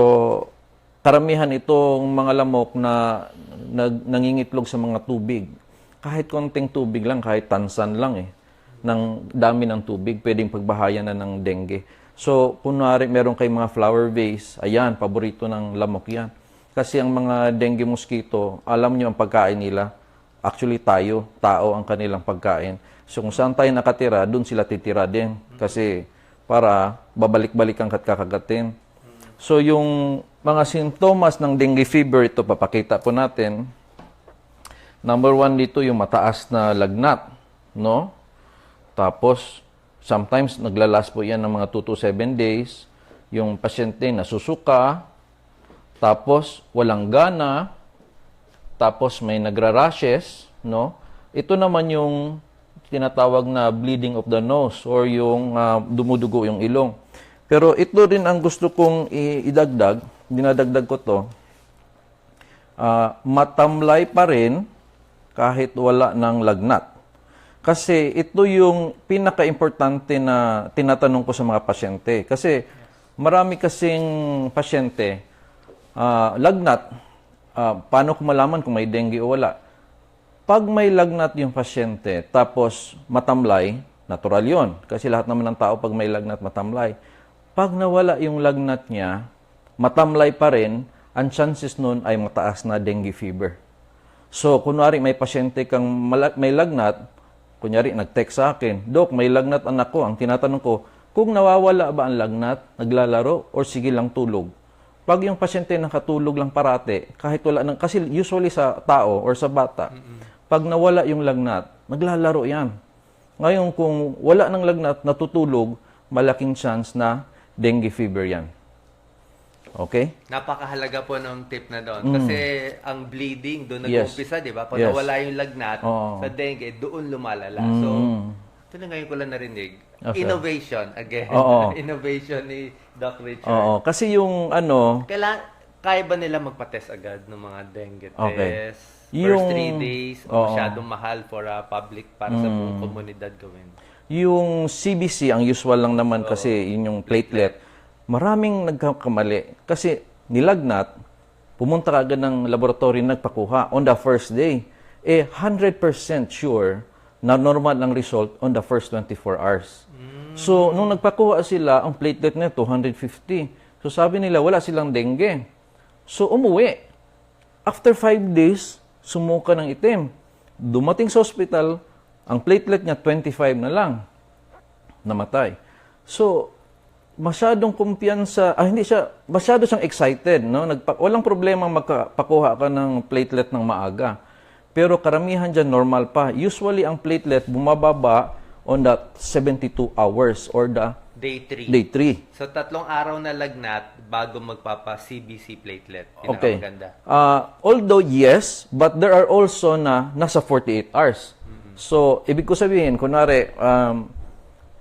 So, karamihan itong mga lamok na nag, nangingitlog sa mga tubig. Kahit konting tubig lang, kahit tansan lang eh, ng dami ng tubig, pwedeng pagbahayan na ng dengue. So, kunwari meron kay mga flower vase, ayan, paborito ng lamok yan. Kasi ang mga dengue mosquito, alam nyo ang pagkain nila. Actually, tayo, tao ang kanilang pagkain. So, kung saan tayo nakatira, doon sila titira din. Kasi, para babalik-balik ang kakagatin. So, yung mga sintomas ng dengue fever, ito papakita po natin. Number one dito, yung mataas na lagnat, no? Tapos, sometimes naglalas po yan ng mga 2 to 7 days. Yung pasyente nasusuka, tapos walang gana, tapos may nagra-rashes, no? Ito naman yung tinatawag na bleeding of the nose or yung ah, dumudugo yung ilong. Pero ito rin ang gusto kong idagdag, dinadagdag ko to. Ah, matamlay pa rin kahit wala ng lagnat. Kasi ito yung pinaka-importante na tinatanong ko sa mga pasyente. Kasi marami kasing pasyente, ah, lagnat, ah, paano ko malaman kung may dengue o wala? Pag may lagnat yung pasyente, tapos matamlay, natural yon Kasi lahat naman ng tao pag may lagnat, matamlay. Pag nawala yung lagnat niya, matamlay pa rin, ang chances nun ay mataas na dengue fever. So, kunwari may pasyente kang may lagnat, kunyari nag-text sa akin, Dok, may lagnat anak ko. Ang tinatanong ko, kung nawawala ba ang lagnat, naglalaro, or sige lang tulog? Pag yung pasyente nakatulog lang parate, kahit wala nang, kasi usually sa tao or sa bata, pag nawala yung lagnat, naglalaro yan. Ngayon, kung wala ng lagnat, natutulog, malaking chance na dengue fever yan. Okay? Napakahalaga po ng tip na doon. Kasi ang bleeding, doon Mm. Yes. di ba? Pag Yes. nawala yung lagnat, Oo. sa dengue, doon lumalala. So, ito na ngayon ko lang narinig. Mm. Okay. Innovation, again. Oo. Innovation ni Doc Richard. Oo. Kasi yung ano, Kailan, kaya ba nila magpa-test agad ng mga dengue Okay. test? Yung- First three days, o masyadong mahal for a public para sa buong Mm. komunidad gawin? Yung CBC, ang usual lang naman kasi, yun yung platelet. Maraming nagkakamali. Kasi nilagnat, pumunta ka agad ng laboratory nagpakuha on the first day. Eh, 100% sure na normal ang result on the first 24 hours. So, nung nagpakuha sila, ang platelet na 250. So, sabi nila, wala silang dengue. So, umuwi. After 5 days, sumuka ng itim. Dumating sa hospital, ang platelet niya 25 na lang. Namatay. So, masyadong kumpiyansa, ah hindi siya, masyado siyang excited, no? Nagpa, walang problema magpakuha ka ng platelet ng maaga. Pero karamihan dyan normal pa. Usually, ang platelet bumababa on the 72 hours or the Day 3. day 3. So, tatlong araw na lagnat bago magpapa-CBC platelet. Okay. Uh, although yes, but there are also na nasa 48 hours. So, ibig ko sabihin, kunwari, um,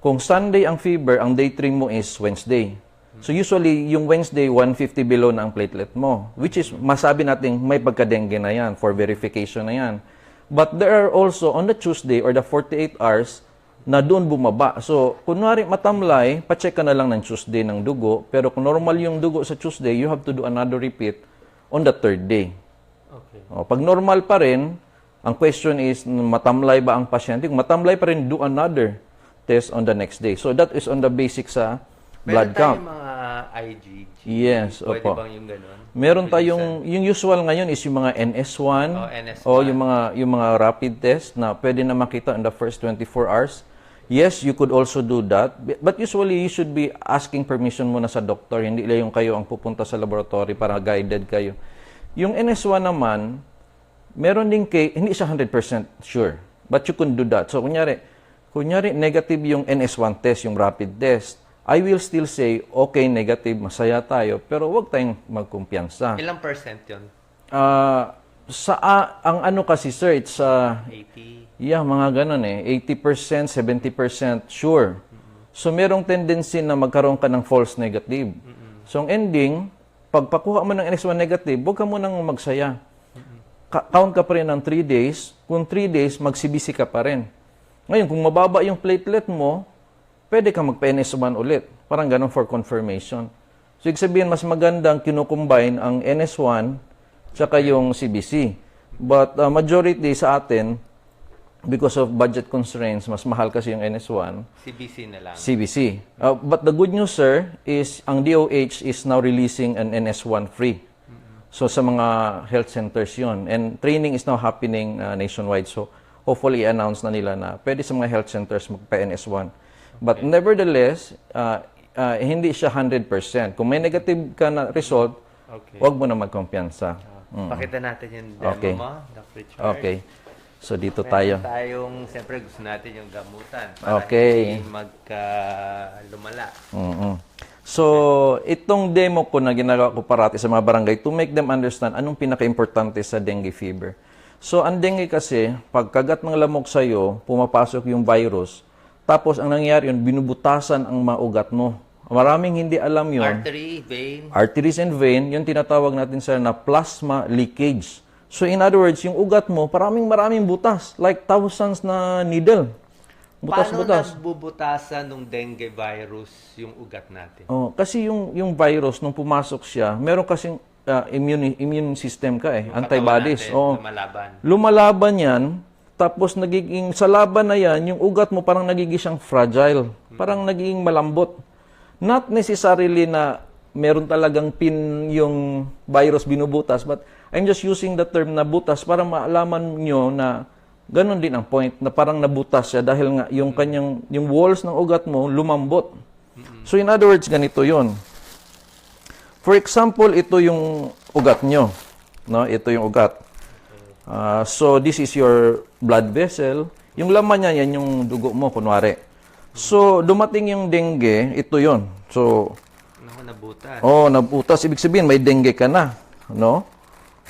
kung Sunday ang fever, ang day 3 mo is Wednesday. So, usually, yung Wednesday, 150 below na ang platelet mo. Which is, masabi natin, may pagka-dengue na yan, for verification na yan. But there are also, on the Tuesday or the 48 hours, na doon bumaba. So, kunwari matamlay, pacheck ka na lang ng Tuesday ng dugo. Pero kung normal yung dugo sa Tuesday, you have to do another repeat on the third day. Okay. O, pag normal pa rin, ang question is, matamlay ba ang pasyente? Kung matamlay pa rin, do another test on the next day. So, that is on the basic sa blood Meron count. tayong mga IgG. Yes, Pwede opo. bang yung ganun? Meron tayong yung usual ngayon is yung mga NS1 Oh, NS1. o yung mga yung mga rapid test na pwede na makita in the first 24 hours. Yes, you could also do that. But usually you should be asking permission muna sa doktor, hindi lang yung kayo ang pupunta sa laboratory para guided kayo. Yung NS1 naman, meron din kay hindi siya 100% sure, but you can do that. So kunyari, kunyari negative yung NS1 test, yung rapid test. I will still say, okay, negative, masaya tayo, pero wag tayong magkumpiyansa. Ilang percent yun? Ah, sa ah, ang ano kasi sir, it's uh, 80? yeah, mga ganun eh, 80%, 70% sure. So merong tendency na magkaroon ka ng false negative. So ang ending, pagpakuha mo ng NS1 negative, huwag ka munang magsaya. Count ka pa rin ng 3 days. Kung 3 days, magsibisi ka pa rin. Ngayon, kung mababa yung platelet mo, pwede ka magpa-NS1 ulit. Parang ganun for confirmation. So, ibig sabihin, mas magandang kinukombine ang NS1 tsaka yung CBC. But uh, majority sa atin, because of budget constraints, mas mahal kasi yung NS1, CBC na lang. CBC. Uh, but the good news, sir, is ang DOH is now releasing an NS1 free. So sa mga health centers yon And training is now happening uh, nationwide. So hopefully i-announce na nila na pwede sa mga health centers magpa-NS1. But nevertheless, uh, uh, hindi siya 100%. Kung may negative ka na result, Okay. huwag mo na magkumpiyansa. Pakita natin yung demo Okay. mo, Doc Richard. Okay. So dito Meron tayo. tayong, siyempre gusto natin yung gamutan. Para Okay. hindi magka lumala. mm So, itong demo ko na ginagawa ko parati sa mga barangay to make them understand anong pinaka-importante sa dengue fever. So, ang dengue kasi, pagkagat ng lamok sa'yo, pumapasok yung virus, tapos ang nangyayari yun, binubutasan ang mga ugat mo. Maraming hindi alam yun. Artery, vein. Arteries and vein, yung tinatawag natin sir na plasma leakage. So, in other words, yung ugat mo, maraming maraming butas. Like thousands na needle. Butas-butas. Paano nagbubutasan ng dengue virus yung ugat natin? Oh, kasi yung yung virus nung pumasok siya, meron kasing ah, immune immune system ka eh, antibodies. Oh. Oh. Lumalaban. Lumalaban 'yan, tapos nagiging sa laban na 'yan, yung ugat mo parang nagiging siyang fragile, parang nagiging malambot. Not necessarily na meron talagang pin yung virus binubutas, but I'm just using the term na butas para maalaman nyo na ganun din ang point na parang nabutas siya dahil nga yung kanyang yung walls ng ugat mo lumambot. So in other words, ganito 'yon. For example, ito yung ugat nyo. No? Ito yung ugat. Ah, so, this is your blood vessel. Yung laman niya, yan yung dugo mo, kunwari. So, dumating yung dengue, ito yon. So, nabutas. oh, nabutas. Ibig sabihin, may dengue ka na. No?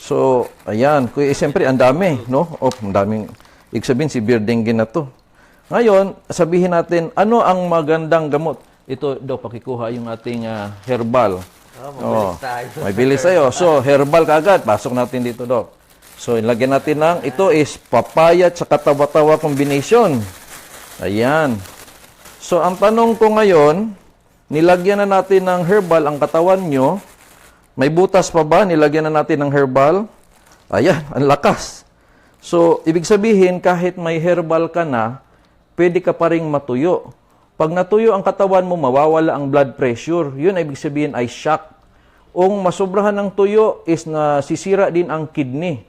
So, ayan. Kuya, eh, siyempre, ang dami. No? Oh, ang daming. Ibig sabihin, severe dengue na to. Ngayon, sabihin natin, ano ang magandang gamot? Ito daw, pakikuha yung ating ah, herbal. Oh, mabilis tayo. May bilis tayo. So, herbal kagad. Pasok natin dito, Dok. So, ilagyan natin ng, ito is papaya at tawa-tawa combination. Ayan. So, ang tanong ko ngayon, nilagyan na natin ng herbal ang katawan nyo. May butas pa ba? Nilagyan na natin ng herbal. Ayan, ang lakas. So, ibig sabihin, kahit may herbal ka na, pwede ka pa rin matuyo. Pag natuyo ang katawan mo, mawawala ang blood pressure. Yun, ibig sabihin ay shock. Kung masobrahan ng tuyo is na sisira din ang kidney.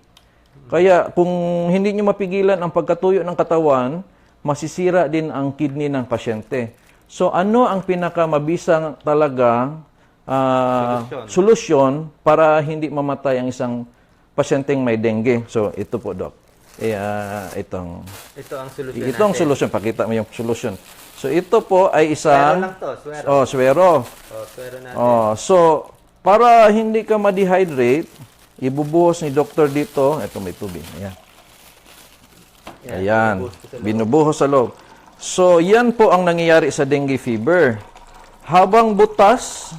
Kaya kung hindi nyo mapigilan ang pagkatuyo ng katawan, masisira din ang kidney ng pasyente. So ano ang pinakamabisang talaga ah, solusyon para hindi mamatay ang isang pasyenteng may dengue? So ito po, Doc. Eh, ah, itong, Ito ang solusyon itong natin. solusyon. Pakita mo yung solusyon. So ito po ay Swero isang... lang to, swero. Oh, swero. Oh, swero natin. Oh, so para hindi ka ma-dehydrate, ibubuhos ni doktor dito, ito may tubig. Ayan. Ayan. Binubuhos sa loob. So, yan po ang nangyayari sa dengue fever. Habang butas,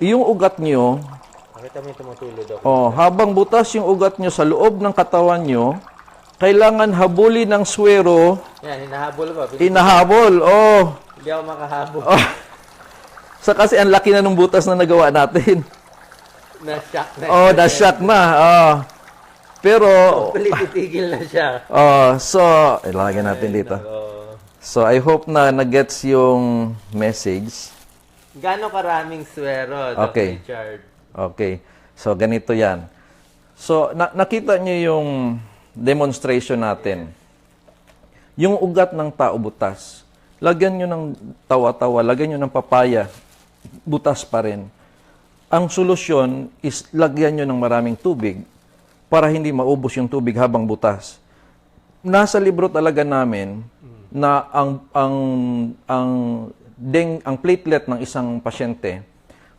yung ugat nyo, Pakita mo yung tumutulo, Doc. oh, habang butas yung ugat nyo sa loob ng katawan nyo, kailangan habulin ng swero, Yan, hinahabol ko. inahabol. Oh, Hindi ako makahabol. oh. Sa kasi ang laki na ng butas na nagawa natin. Na-shock na. Oh, na-shock na. Oh. Pero, Hopefully, titigil na siya. oh, so, ilagay natin dito. Oh. So, I hope na nag-gets yung message. Gano'ng karaming swero, Doc Okay. Richard? Okay. So, ganito yan. So, na- nakita niyo yung demonstration natin. Yung ugat ng tao butas. Lagyan nyo ng tawa-tawa, lagyan nyo ng papaya, butas pa rin. Ang solusyon is lagyan nyo ng maraming tubig para hindi maubos yung tubig habang butas. Nasa libro talaga namin na ang ang ang deng ang platelet ng isang pasyente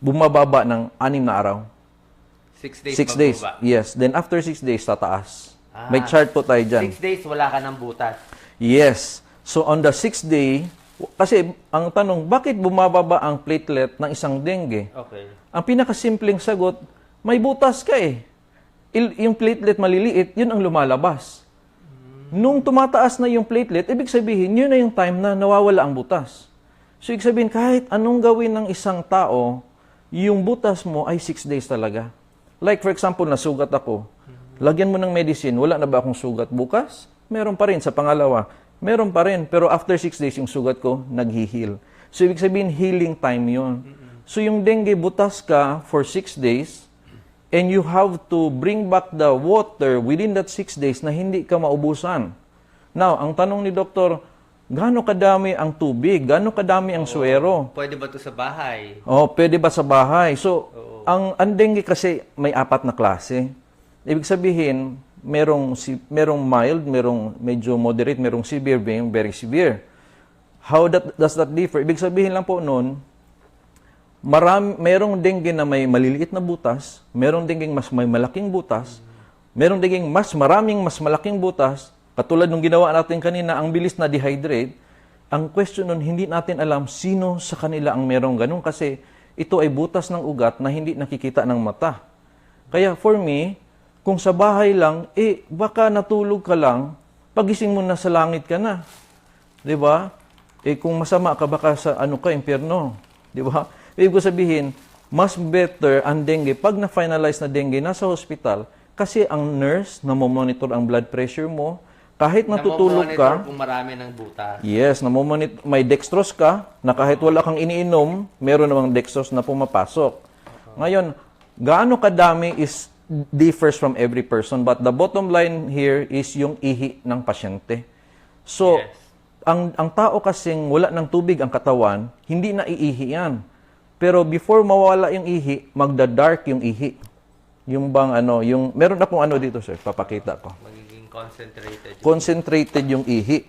bumababa ng anim na araw. Six days Six days. Yes. Then after six days, tataas. Ah. May chart po tayo dyan. Six days, wala ka ng butas. Yes. So on the sixth day, kasi ang tanong, bakit bumababa ang platelet ng isang dengue? Okay. Ang pinakasimpleng sagot, may butas ka eh. Il- yung platelet maliliit, yun ang lumalabas. Nung tumataas na yung platelet, ibig sabihin, yun na yung time na nawawala ang butas. So, ibig sabihin, kahit anong gawin ng isang tao, yung butas mo ay 6 days talaga. Like for example, nasugat ako. Lagyan mo ng medicine, wala na ba akong sugat bukas? Meron pa rin sa pangalawa. Meron pa rin, pero after 6 days yung sugat ko nag-heal. So ibig sabihin healing time 'yon. So yung dengue butas ka for 6 days and you have to bring back the water within that 6 days na hindi ka maubusan. Now, ang tanong ni doktor, gaano kadami ang tubig? Gaano kadami ang suwero? Pwede ba to sa bahay? Oh, pwede ba sa bahay? So, ang ang dengue kasi may apat na klase. Ibig sabihin, merong si merong mild, merong medyo moderate, merong severe, merong very severe. How that does that differ? Ibig sabihin lang po noon, marami merong dengue na may maliliit na butas, merong dengue mas may malaking butas, merong dengue mas maraming mas malaking butas, katulad nung ginawa natin kanina, ang bilis na dehydrate. Ang question nun, hindi natin alam sino sa kanila ang merong ganun kasi ito ay butas ng ugat na hindi nakikita ng mata. Kaya for me, kung sa bahay lang, eh baka natulog ka lang, pagising mo na sa langit ka na. 'Di ba? Eh kung masama ka baka sa ano ka impyerno, 'di ba? Ibig ko sabihin, mas better ang dengue pag na-finalize na dengue nasa hospital kasi ang nurse na monitor ang blood pressure mo, kahit natutulog ka, kung marami ng butas. Yes, namomonitor, may dextrose ka, na kahit wala kang iniinom, meron namang dextrose na pumapasok. Ngayon, gaano kadami is differs from every person, but the bottom line here is yung ihi ng pasyente. So, Yes. ang ang tao kasing wala ng tubig ang katawan, hindi na iihi yan. Pero before mawala yung ihi, magda-dark yung ihi. Yung bang ano, yung meron akong ano dito sir, papakita ko. Magiging concentrated. Concentrated yung ihi.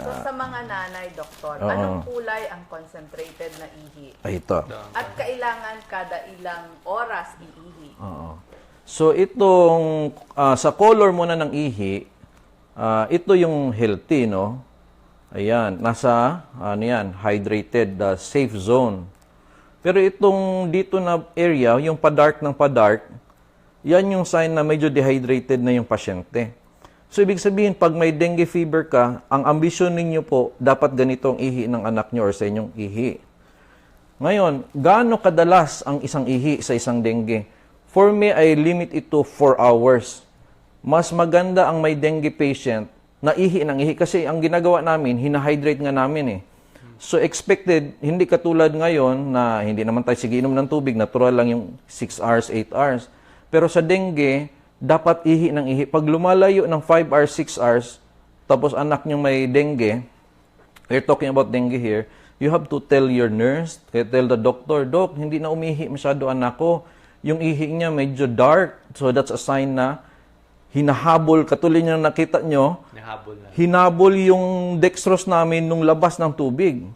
So sa mga nanay, doktor, Oo. anong kulay ang concentrated na ihi? Ay, ito. At kailangan kada ilang oras iihi? Oo. So itong ah, sa color muna ng ihi, ah, ito yung healthy, no? Ayan, nasa ano yan, hydrated, the safe zone. Pero itong dito na area, yung pa-dark ng pa-dark, yan yung sign na medyo dehydrated na yung pasyente. So ibig sabihin, pag may dengue fever ka, ang ambisyon ninyo po, dapat ganito ang ihi ng anak nyo or sa inyong ihi. Ngayon, gaano kadalas ang isang ihi sa isang dengue? For me, I limit it to 4 hours. Mas maganda ang may dengue patient na ihi ng ihi kasi ang ginagawa namin, hinahydrate nga namin eh. So expected, hindi katulad ngayon na hindi naman tayo sige inom ng tubig, natural lang yung 6 hours, 8 hours. Pero sa dengue, dapat ihi ng ihi. Pag lumalayo ng 5 hours, 6 hours, tapos anak nyo may dengue, we're talking about dengue here, you have to tell your nurse, kaya tell the doctor, Doc, hindi na umihi masyado anak ko. Yung ihi niya medyo dark, so that's a sign na hinahabol, katulad yung nakita nyo, Nahabol na. hinabol yung dextrose namin nung labas ng tubig.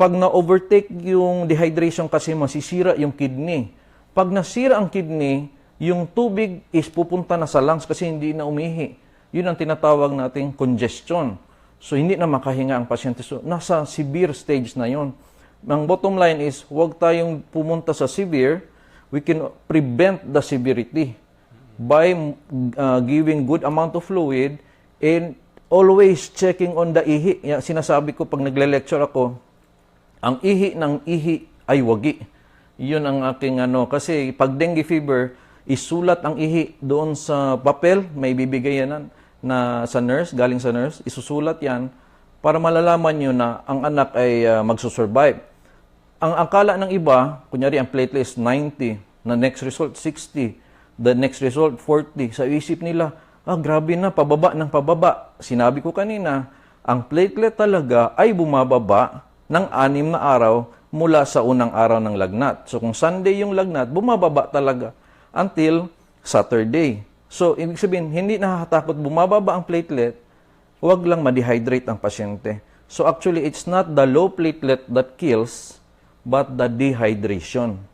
Pag na-overtake yung dehydration kasi masisira yung kidney. Pag nasira ang kidney, yung tubig is pupunta na sa lungs kasi hindi na umihi. Yun ang tinatawag nating congestion. So hindi na makahinga ang pasyente. So nasa severe stage na yun. Ang bottom line is, huwag tayong pumunta sa severe. We can prevent the severity by uh, giving good amount of fluid and always checking on the ihi. Sinasabi ko pag nagle-lecture ako, ang ihi ng ihi ay wagi. Yun ang aking ano. Kasi pag dengue fever, isulat ang ihi doon sa papel, may bibigay yan na sa nurse, galing sa nurse, isusulat yan para malalaman nyo na ang anak ay uh, magsusurvive. Ang akala ng iba, kunyari ang platelet is 90, na next result 60, the next result 40. Sa isip nila, ah grabe na, pababa ng pababa. Sinabi ko kanina, ang platelet talaga ay bumababa ng anim na araw mula sa unang araw ng lagnat. So kung Sunday yung lagnat, bumababa talaga until Saturday. So ibig sabihin, hindi nakakatakot bumababa ang platelet, huwag lang ma-dehydrate ang pasyente. So actually, it's not the low platelet that kills, but the dehydration.